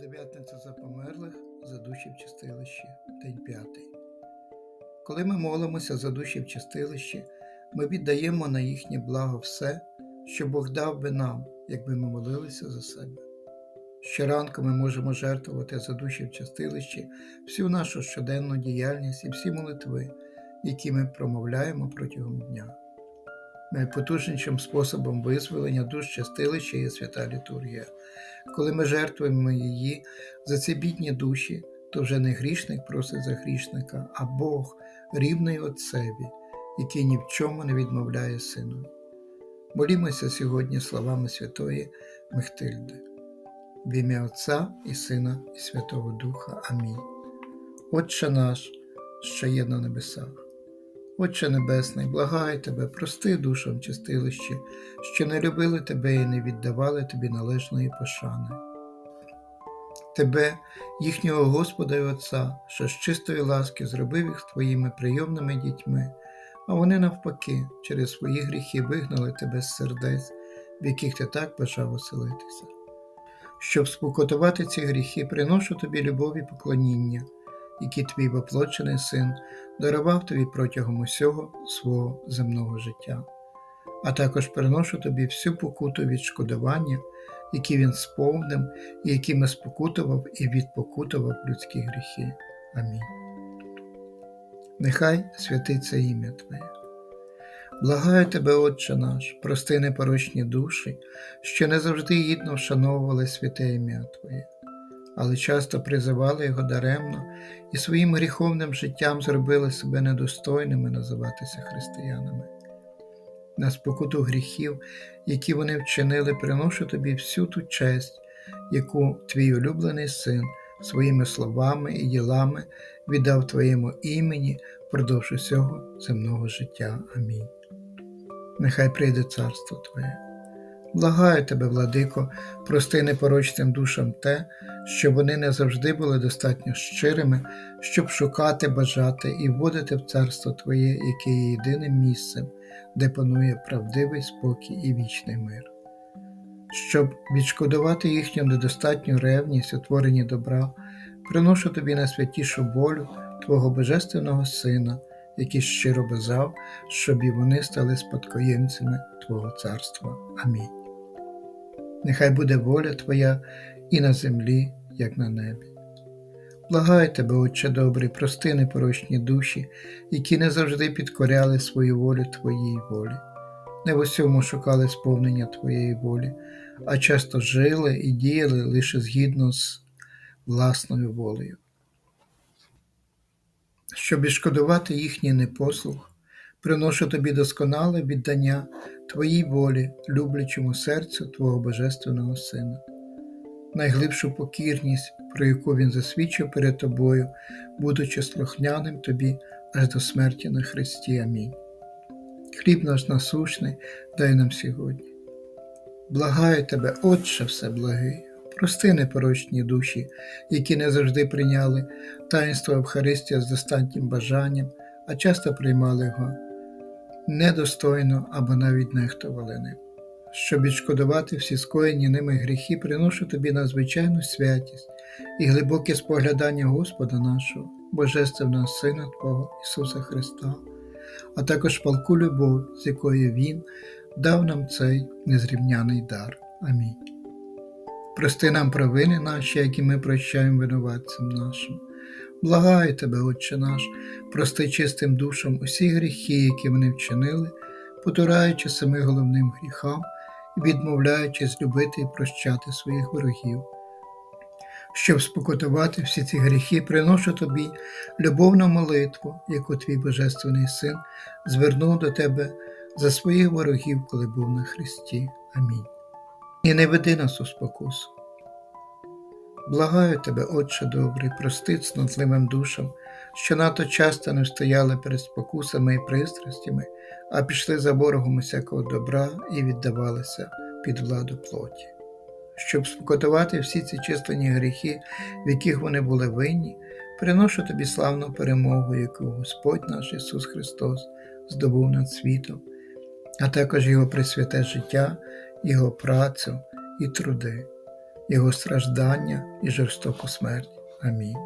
Дев'ятниця за померлих за душі в чистилищі, день п'ятий. Коли ми молимося за душі в чистилищі, ми віддаємо на їхнє благо все, що Бог дав би нам, якби ми молилися за себе. Щоранку ми можемо жертвувати за душі в чистилищі всю нашу щоденну діяльність і всі молитви, які ми промовляємо протягом дня. Найпотужнішим способом визволення душ чистилища є свята літургія. Коли ми жертвуємо її за ці бідні душі, то вже не грішник просить за грішника, а Бог, рівний Отцеві, який ні в чому не відмовляє сину. Молімося сьогодні словами Святої Мехтильди. В ім'я Отця і Сина, і Святого Духа. Амінь. Отче наш, що є на небесах. Отче Небесний, благаю тебе, прости душам чистилищі, що не любили тебе і не віддавали тобі належної пошани. Тебе, їхнього Господа і Отця, що з чистої ласки зробив їх твоїми прийомними дітьми, а вони навпаки, через свої гріхи вигнали тебе з сердець, в яких ти так бажав оселитися. Щоб спокутувати ці гріхи, приношу тобі любов і поклоніння, які твій воплочений син дарував тобі протягом усього свого земного життя, а також приношу тобі всю покуту відшкодування, які він сповнив і якими спокутував і відпокутував людські гріхи. Амінь. Нехай святиться ім'я Твоє. Благаю тебе, Отче наш, прости непорочні душі, що не завжди гідно вшановували святе ім'я Твоє, але часто призивали його даремно і своїм гріховним життям зробили себе недостойними називатися християнами. На спокуту гріхів, які вони вчинили, приношу тобі всю ту честь, яку твій улюблений син своїми словами і ділами віддав твоєму імені впродовж усього земного життя. Амінь. Нехай прийде царство Твоє. Благаю тебе, владико, прости непорочним душам те, що вони не завжди були достатньо щирими, щоб шукати, бажати і вводити в царство Твоє, яке є єдиним місцем, де панує правдивий спокій і вічний мир. Щоб відшкодувати їхню недостатню ревність у творенні добра, приношу тобі найсвятішу волю Твого Божественного Сина, який щиро бажав, щоб і вони стали спадкоємцями Твого царства. Амінь. Нехай буде воля Твоя і на землі, як на небі. Благаю тебе, Отче добрий, прости непорочні душі, які не завжди підкоряли свою волю Твоїй волі, не в усьому шукали сповнення Твоєї волі, а часто жили і діяли лише згідно з власною волею. Щоб відшкодувати їхній непослух, приношу тобі досконале віддання Твоїй волі, люблячому серцю Твого Божественного Сина, найглибшу покірність, про яку Він засвідчив перед тобою, будучи слухняним тобі аж до смерті на Христі. Амінь. Хліб наш насущний, дай нам сьогодні. Благаю тебе, Отче Всеблагий, прости непорочні душі, які не завжди прийняли таїнство Евхаристія з достатнім бажанням, а часто приймали його недостойно або навіть нехтували ним. Щоб відшкодувати всі скоєні ними гріхи, приношу тобі надзвичайну святість і глибоке споглядання Господа нашого, Божественного Сина Твого Ісуса Христа, а також палку любов, з якою Він дав нам цей незрівняний дар. Амінь. Прости нам провини наші, які ми прощаємо винуватцям нашим. Благаю тебе, Отче наш, прости чистим душам усі гріхи, які вони вчинили, потураючи семи головним гріхам і відмовляючись любити і прощати своїх ворогів. Щоб спокутувати всі ці гріхи, приношу тобі любовну молитву, яку твій Божественний Син звернув до тебе за своїх ворогів, коли був на Христі. Амінь. І не веди нас у спокусу. Благаю тебе, Отче добрий, прости цнотливим душам, що надто часто не встояли перед спокусами і пристрастями, а пішли за ворогом усякого добра і віддавалися під владу плоті. Щоб спокотувати всі ці численні гріхи, в яких вони були винні, приношу тобі славну перемогу, яку Господь наш Ісус Христос здобув над світом, а також Його присвяте життя, Його працю і труди. Його страждання і жорстоку смерть. Амінь.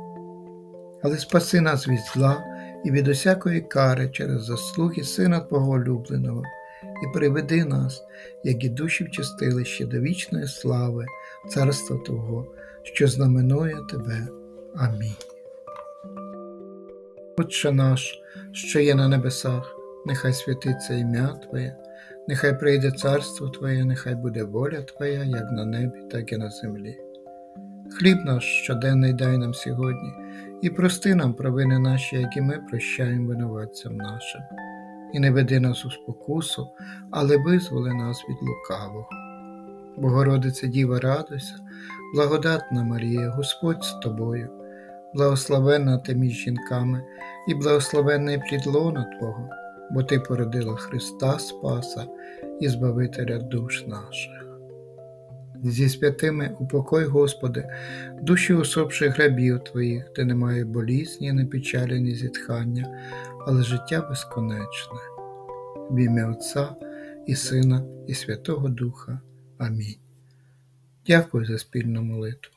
Але спаси нас від зла і від усякої кари через заслуги Сина Твого улюбленого, і приведи нас, як і душі в чистилище до вічної слави, Царства Твого, що знаменує Тебе. Амінь. Отче наш, що є на небесах, нехай святиться ім'я Твоє, нехай прийде царство Твоє, нехай буде воля Твоя, як на небі, так і на землі. Хліб наш щоденний дай нам сьогодні, і прости нам провини наші, які ми прощаємо винуватцям нашим. І не веди нас у спокусу, але визволи нас від лукавого. Богородице Діва, радуйся, благодатна Марія, Господь з тобою, благословенна ти між жінками, і благословенний плід лона Твого, бо Ти породила Христа Спаса і Збавителя душ наших. Зі святими упокой, Господи, душі усопших грабів Твоїх, де немає болізні, ні печалі, ні зітхання, але життя безконечне. В ім'я Отця і Сина, і Святого Духа. Амінь. Дякую за спільну молитву.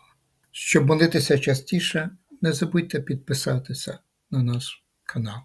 Щоб молитися частіше, не забудьте підписатися на наш канал.